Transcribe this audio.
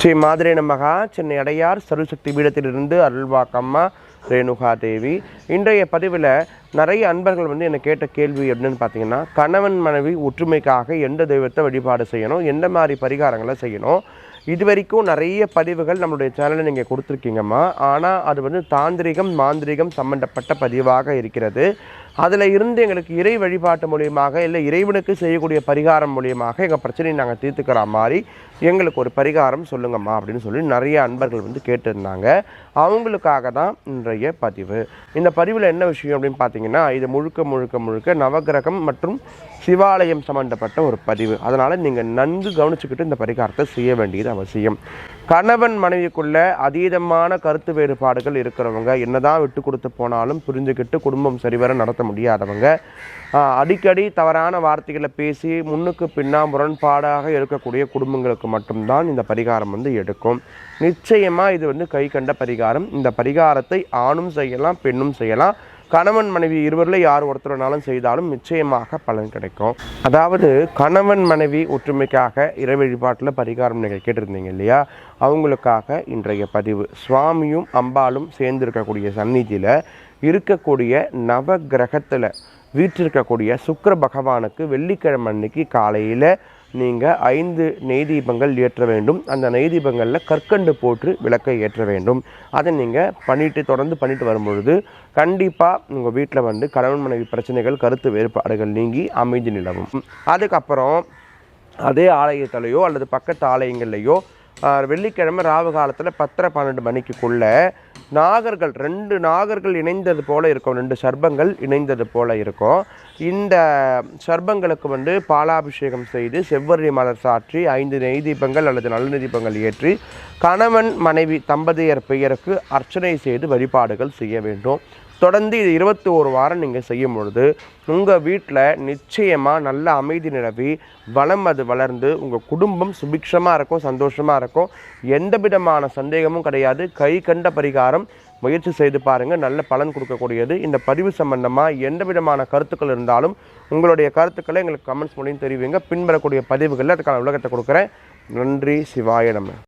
ஸ்ரீ மாதிரி நமகா சென்னை அடையார் சருசக்தி பீடத்திலிருந்து அருள்வாக்கம்மா ரேணுகா தேவி. இன்றைய பதிவில் நிறைய அன்பர்கள் வந்து என்னை கேட்ட கேள்வி என்னன்னு பார்த்தீங்கன்னா கணவன் மனைவி ஒற்றுமைக்காக எந்த தெய்வத்தை வழிபாடு செய்யணும் எந்த மாதிரி பரிகாரங்களை செய்யணும்? இது வரைக்கும் நிறைய பதிவுகள் நம்மளுடைய சேனலில் நீங்கள் கொடுத்துருக்கீங்கம்மா. ஆனால் அது வந்து தாந்திரிகம் மாந்திரிகம் சம்மந்தப்பட்ட பதிவாக இருக்கிறது. அதில் இருந்து எங்களுக்கு இறை வழிபாட்டு மூலியமாக இல்லை இறைவனுக்கு செய்யக்கூடிய பரிகாரம் மூலியமாக எங்கள் பிரச்சனையை நாங்கள் தீர்த்துக்கிற மாதிரி எங்களுக்கு ஒரு பரிகாரம் சொல்லுங்கம்மா அப்படின்னு சொல்லி நிறைய அன்பர்கள் வந்து கேட்டிருந்தாங்க. அவங்களுக்காக தான் இன்றைய பதிவு. இந்த பதிவில் என்ன விஷயம் அப்படின்னு பார்த்தீங்கன்னா இது முழுக்க முழுக்க முழுக்க நவகிரகம் மற்றும் சிவாலயம் சம்மந்தப்பட்ட ஒரு பதிவு. அதனால் நீங்கள் நன்கு கவனிச்சுக்கிட்டு இந்த பரிகாரத்தை செய்ய வேண்டியது அவசியம். கணவன் மனைவிக்குள்ள அதீதமான கருத்து வேறுபாடுகள் இருக்கிறவங்க என்னதான் விட்டு கொடுத்து போனாலும் புரிஞ்சுக்கிட்டு குடும்பம் சரிவர நடத்த முடியாதவங்க. அடிக்கடி தவறான வார்த்தைகளை பேசி முன்னுக்கு பின்னா முரண்பாடாக இருக்கக்கூடிய குடும்பங்களுக்கு மட்டும்தான் இந்த பரிகாரம் வந்து எடுக்கும். நிச்சயமாக இது வந்து கை கண்ட பரிகாரம். இந்த பரிகாரத்தை ஆணும் செய்யலாம் பெண்ணும் செய்யலாம். கணவன் மனைவி இருவரில் யார் ஒருத்தர்னாலும் செய்தாலும் நிச்சயமாக பலன் கிடைக்கும். அதாவது கணவன் மனைவி ஒற்றுமைக்காக இறை வழிபாட்டில் பரிகாரம் நீங்கள் கேட்டிருந்தீங்க இல்லையா? அவங்களுக்காக இன்றைய பதிவு. சுவாமியும் அம்பாலும் சேர்ந்து இருக்கக்கூடிய சந்நிதியில் இருக்கக்கூடிய நவ கிரகத்தில் வீற்றிருக்கக்கூடிய சுக்கர பகவானுக்கு வெள்ளிக்கிழமை அன்னைக்கு காலையில் நீங்கள் ஐந்து நெய் தீபங்கள் ஏற்ற வேண்டும். அந்த நெய் தீபங்களில் கற்கண்டு போட்டு விளக்கை ஏற்ற வேண்டும். அதை நீங்கள் பண்ணிட்டு தொடர்ந்து பண்ணிட்டு வரும்பொழுது கண்டிப்பாக உங்கள் வீட்டில் வந்து கணவன் மனைவி பிரச்சனைகள் கருத்து வேறுபாடுகள் நீங்கி அமைதி நிலவும். அதுக்கப்புறம் அதே ஆலயத்திலையோ அல்லது பக்கத்து ஆலயங்கள்லையோ வெள்ளிக்கிழமை ராவு காலத்தில் பத்தரை பன்னெண்டு மணிக்குள்ளே நாகர்கள் ரெண்டு நாகர்கள் இணைந்தது போல் இருக்கும். ரெண்டு சர்பங்கள் இணைந்தது போல இருக்கும். இந்த சர்பங்களுக்கு வந்து பாலாபிஷேகம் செய்து செவ்வரி மலர் சாற்றி ஐந்து நெய் தீபங்கள் அல்லது நல்ல தீபங்கள் ஏற்றி கணவன் மனைவி தம்பதியர் பெயருக்கு அர்ச்சனை செய்து வழிபாடுகள் செய்ய வேண்டும். தொடர்ந்து இது இருபத்தி ஒரு வாரம் நீங்கள் செய்யும் பொழுது உங்கள் வீட்டில் நிச்சயமாக நல்ல அமைதி நிலவி வளம் அது வளர்ந்து உங்கள் குடும்பம் சுபிக்ஷமாக இருக்கும் சந்தோஷமாக இருக்கும். எந்த விதமான சந்தேகமும் கிடையாது. கை கண்ட பரிகாரம் முயற்சி செய்து பாருங்கள் நல்ல பலன் கொடுக்கக்கூடியது. இந்த பதிவு சம்பந்தமாக எந்த விதமான கருத்துக்கள் இருந்தாலும் உங்களுடைய கருத்துக்களை எங்களுக்கு கமெண்ட்ஸ் மூலியம் தெரிவிங்க. பின்வரக்கூடிய பதிவுகளில் அதுக்கான உலகத்தை கொடுக்குறேன். நன்றி. சிவாய நம்ம